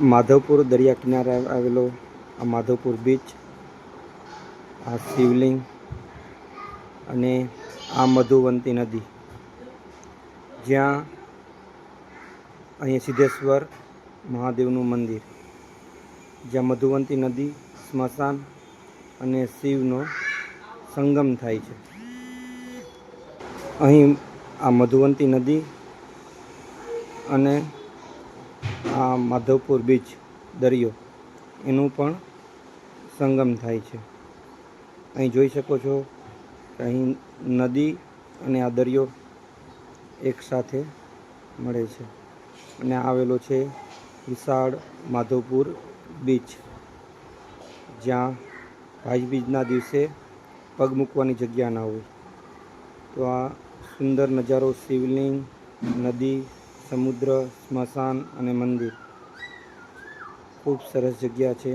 માધવપુર દરિયા કિનારે આવેલો આ માધવપુર બીચ આ શિવલિંગ અને આ મધુવંતી નદી. જ્યાં અહીં સિદ્ધેશ્વર મહાદેવનું મંદિર. જ્યાં મધુવંતી નદી, સ્મશાન અને શિવનો સંગમ થાય છે. અહીં આ મધુવંતી નદી અને આ માધવપુર બીચ દરિયો, એનું પણ સંગમ થાય છે. અહીં જોઈ શકો છો અહીં નદી અને આ દરિયો એકસાથે મળે છે. અને આવેલો છે વિશાળ માધવપુર બીચ, જ્યાં ભાઈબીજના દિવસે પગ મૂકવાની જગ્યા ના હોય. તો આ સુંદર નજારો શિવલિંગ, નદી સમુદ્ર સ્મશાન અને મંદિર. ખૂબ સરસ જગ્યા છે.